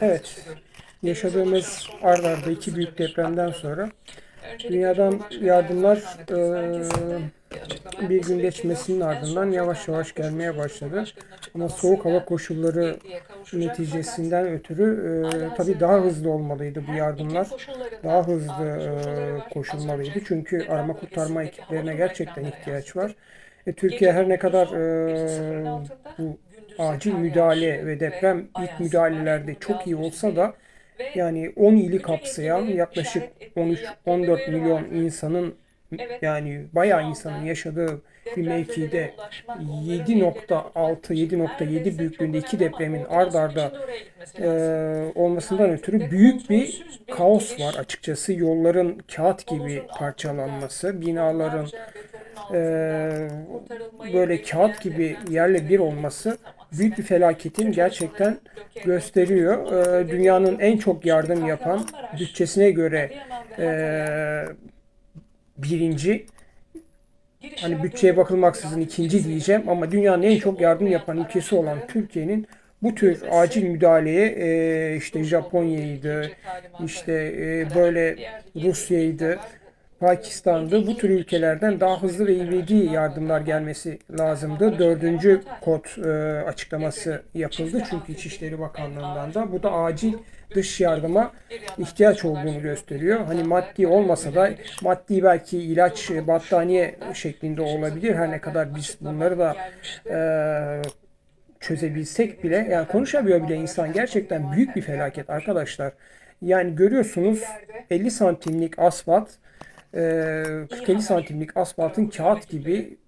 Evet, yaşadığımız ard arda iki büyük depremden sonra dünyadan yardımlar e, bir gün geçmesinin ardından yavaş yavaş gelmeye başladı. Ama soğuk hava koşulları neticesinden ötürü e, tabii daha hızlı olmalıydı bu yardımlar. Daha hızlı e, koşulmalıydı. Çünkü arama kurtarma ekiplerine gerçekten ihtiyaç var. E, Türkiye her ne kadar e, bu acil müdahale ve deprem ilk müdahalelerde çok iyi olsa da yani 10 ili kapsayan yaklaşık 13-14 milyon insanın yani bayağı insanın yaşadığı bir mevkide 7.6-7.7 büyüklüğünde iki depremin ard arda e, olmasından ötürü büyük bir kaos var. Açıkçası. Yolların kağıt gibi parçalanması, binaların e, böyle kağıt gibi yerle bir olması büyük bir felaketin gerçekten gösteriyor. E, dünyanın en çok yardım yapan bütçesine göre e, birinci hani bütçeye bakılmaksızın ikinci diyeceğim ama dünyanın en çok yardım yapan ülkesi olan Türkiye'nin bu tür acil müdahaleye e, işte Japonya'ydı, işte e, böyle Rusya'ydı, Pakistan'dı. Bu tür ülkelerden daha hızlı ve ivedi yardımlar gelmesi lazımdı. Dördüncü kod e, açıklaması yapıldı çünkü İçişleri Bakanlığı'ndan da. Bu da acil dış yardıma ihtiyaç olduğunu gösteriyor. Hani maddi olmasa da maddi belki ilaç, battaniye şeklinde olabilir. Her ne kadar biz bunları da e, çözebilsek bile yani konuşamıyor bile insan gerçekten büyük bir felaket arkadaşlar. Yani görüyorsunuz 50 santimlik asfalt 40-50 santimlik asfaltın kağıt gibi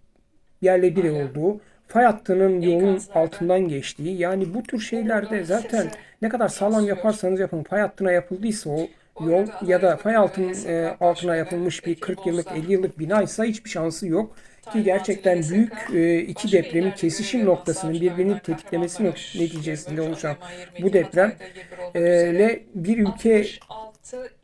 yerle bir olduğu, fay hattının yolun altından geçtiği yani bu tür şeylerde zaten ne kadar sağlam yaparsanız yapın fay hattına yapıldıysa o yol ya da fay altın, e, altına yapılmış bir 40 yıllık 50 yıllık binaysa hiçbir şansı yok. Ki gerçekten büyük e, iki depremin kesişim noktasının birbirini tetiklemesi neticesinde oluşan bu depremle bir ülke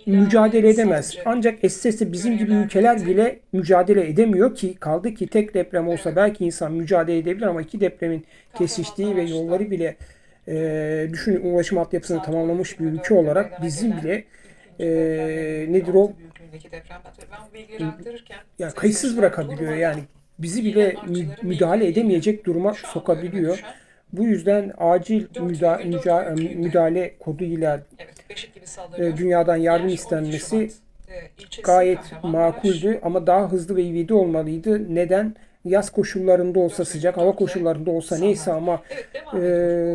mücadele edemez. Ancak esası bizim gibi ülkeler bile mücadele edemiyor ki kaldı ki tek deprem olsa belki insan mücadele edebilir ama iki depremin kesiştiği ve yolları bile e, düşünün ulaşım altyapısını tamamlamış bir ülke olarak bizim bile e, nedir o? ya kayıtsız bırakabiliyor yani. Bizi bile müdahale edemeyecek duruma sokabiliyor. Bu yüzden acil müda, müca, müdahale koduyla e, dünyadan yardım istenmesi gayet makuldü ama daha hızlı ve ivedi olmalıydı. Neden? Yaz koşullarında olsa, sıcak hava koşullarında olsa neyse ama e,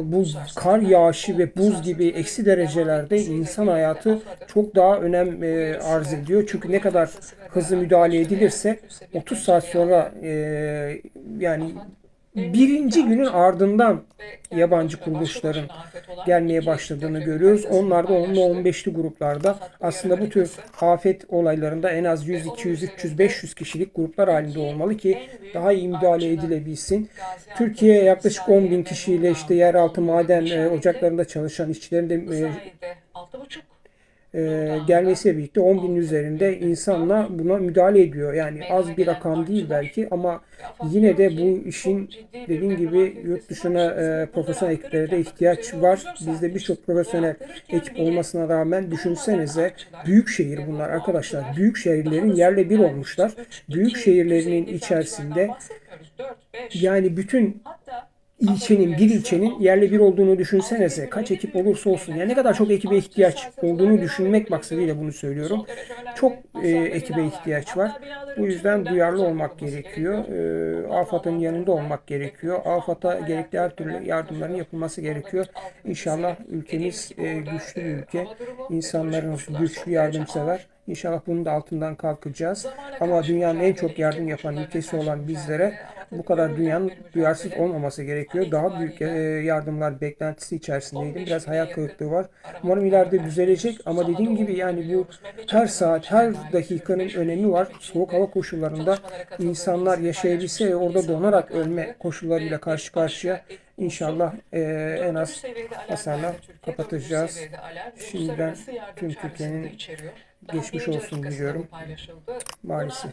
bu kar yağışı ve buz gibi eksi derecelerde insan hayatı çok daha önem e, arz ediyor. Çünkü ne kadar hızlı müdahale edilirse 30 saat sonra e, yani birinci günün ardından yabancı kuruluşların gelmeye başladığını görüyoruz. Onlar da 10'lu 15'li gruplarda aslında bu tür afet olaylarında en az 100, 200, 300, 500 kişilik gruplar halinde olmalı ki daha iyi müdahale edilebilsin. Türkiye yaklaşık 10 bin kişiyle işte yeraltı maden e, ocaklarında çalışan işçilerin de e, gelmesiyle birlikte 10 bin üzerinde insanla buna müdahale ediyor. Yani az bir rakam değil belki ama yine de bu işin dediğim gibi yurt dışına e, profesyonel ekiplere de ihtiyaç var. Bizde birçok profesyonel ekip olmasına rağmen düşünsenize büyük şehir bunlar arkadaşlar. Büyük şehirlerin yerle bir olmuşlar. Büyük şehirlerinin içerisinde yani bütün ilçenin, bir ilçenin yerli bir olduğunu düşünsenize. Kaç ekip olursa olsun. Yani ne kadar çok ekibe ihtiyaç olduğunu düşünmek maksadıyla bunu söylüyorum. Çok e, ekibe ihtiyaç var. Bu yüzden duyarlı olmak gerekiyor. E, AFAD'ın yanında olmak gerekiyor. AFAD'a gerekli her türlü yardımların yapılması gerekiyor. İnşallah ülkemiz e, güçlü bir ülke. İnsanlarımız güçlü, yardımsever. İnşallah bunun da altından kalkacağız. Ama dünyanın en çok yardım yapan ülkesi olan bizlere bu kadar dünyanın duyarsız olmaması gerekiyor. Daha büyük e, yardımlar beklentisi içerisindeydim. Biraz hayal kırıklığı var. Umarım ileride düzelecek ama dediğim gibi yani bu her saat, her dakikanın önemi var. Soğuk hava koşullarında insanlar yaşayabilse orada donarak ölme koşullarıyla karşı karşıya İnşallah e, en az hasarla kapatacağız. Şimdiden tüm Türkiye'nin geçmiş olsun diliyorum. Maalesef.